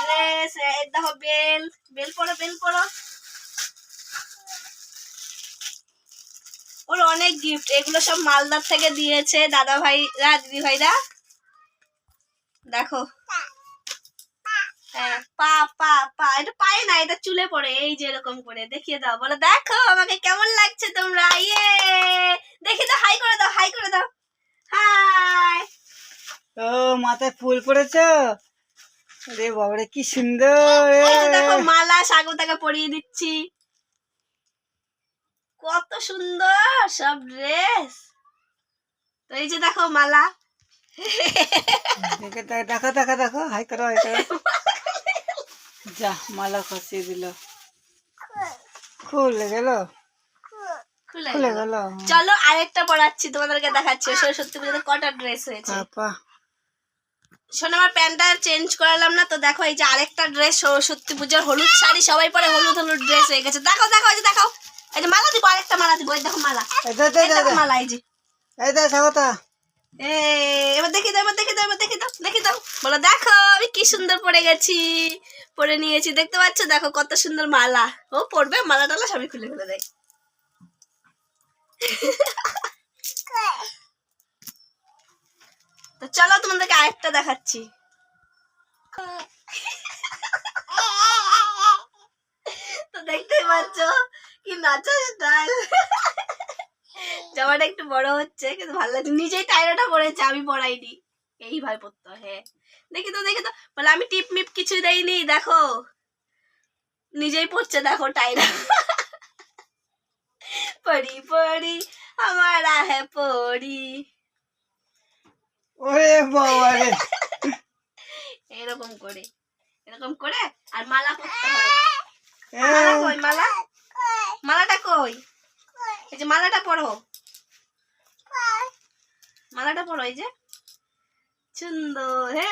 Dress বেল বেল পরো বেল পরো ওর অনেক গিফট এগুলো সব মালদার থেকে দিয়েছে দাদা ভাইরা দিদি ভাইরা দেখো। হ্যাঁ, পা পা পা এটা পায়ে না এটা চুলে পড়ে এই যে এরকম করে দেখিয়ে দাও। বলো দেখো আমাকে কেমন লাগছে তোমরা ইয়ে দেখি দাও হাই করে দাও হাই করে দাও হাই ও মাথায় ফুল পড়েছো? রে বাবারে কি সুন্দর দেখো মালা স্বাগতাকে পরিয়ে দিচ্ছি। কত সুন্দর সব ড্রেস। তো এই যে দেখো মালা। দেখে দেখো দেখো দেখো। হাই করো হাই করো। যা মালা খসিয়ে দিল। খুলে গেল। খুলে গেল। চলো আরেকটা পড়াচ্ছি তোমাদেরকে দেখাচ্ছি। সরস্বতী পুজোতে কটা ড্রেস হয়েছে। শোনো আমার প্যান্টটা চেঞ্জ করালাম না তো দেখো এই যে আরেকটা ড্রেস সরস্বতী পুজোর হলুদ শাড়ি সবাই পরে হলুদ হলুদ ড্রেস হয়ে গেছে। দেখো দেখো এই যে দেখো এই যে মালা দিব আরেকটা মালা দিব এই দেখো মালা। দেখো মালা এই যে। এই দে স্বাগতা এ এবার দেখি দাও এবার দেখি দাও এবার দেখি দাও দেখি দাও। বলো দেখো আমি কি সুন্দর পরে গেছি। পরে নিয়েছি দেখতে পাচ্ছ? দেখো কত সুন্দর মালা। ও পড়বে মালা টালা সবই খুলে ফেলে দেয় তো চলো তোমাদেরকে আরেকটা দেখাচ্ছি। তো দেখতেই পাচ্ছ কি জামাটা একটু বড় হচ্ছে, কিন্তু ভালো লাগছে। নিজেই আমি এইভাবে হ্যাঁ। দেখি তো দেখি তো। বলে, আমি টিপ মিপ কিছু দেইনি, দেখো। নিজেই পড়ছে দেখো টাইরা পড়ি পড়ি আমার হ্যাঁ পড়ি ওরে বাবারে। এরকম করে। এরকম করে? আর মালা পরতে হয়। মালা কই মালা? মালাটা কই? এই যে মালাটা পরো। মালাটা পরো এই যে। সুন্দর। হে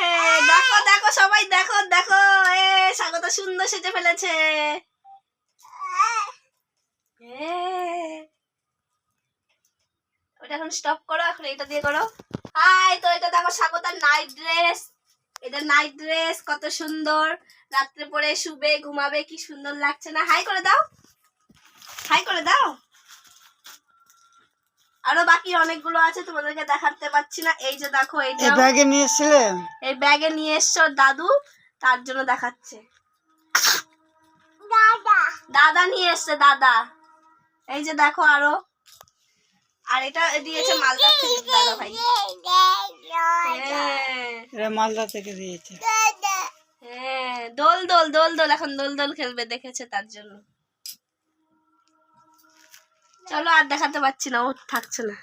দেখো দেখো সবাই দেখো দেখো। এ স্বাগত সুন্দর সেজে ফেলেছে। ওটা এখন স্টপ করো এখন এটা দিয়ে করো। হাই তো এটা দেখো স্বাগতার নাইট ড্রেস এটা নাইট ড্রেস কত সুন্দর। রাত্রে পরে শুবে ঘুমাবে কি সুন্দর লাগছে না। হাই করে দাও। হাই করে দাও। আরও বাকি অনেকগুলো আছে তোমাদেরকে দেখাতে পাচ্ছি না। এই যে দেখো এই এইটা ব্যাগে নিয়ে এসছিলে? এই ব্যাগে নিয়ে এসছো দাদু তার জন্য দেখাচ্ছে। দাদা নিয়ে এসছে দাদা। এই যে দেখো আরও। আর এটা দিয়েছে মালদা থেকে দাদা ভাই। হ্যাঁ। মালদা থেকে দিয়েছে। হ্যাঁ দোল দোল দোল দোল এখন দোল দোল খেলবে দেখেছে তার জন্য। চলো আর দেখাতে পাচ্ছি না ও থাকছে না।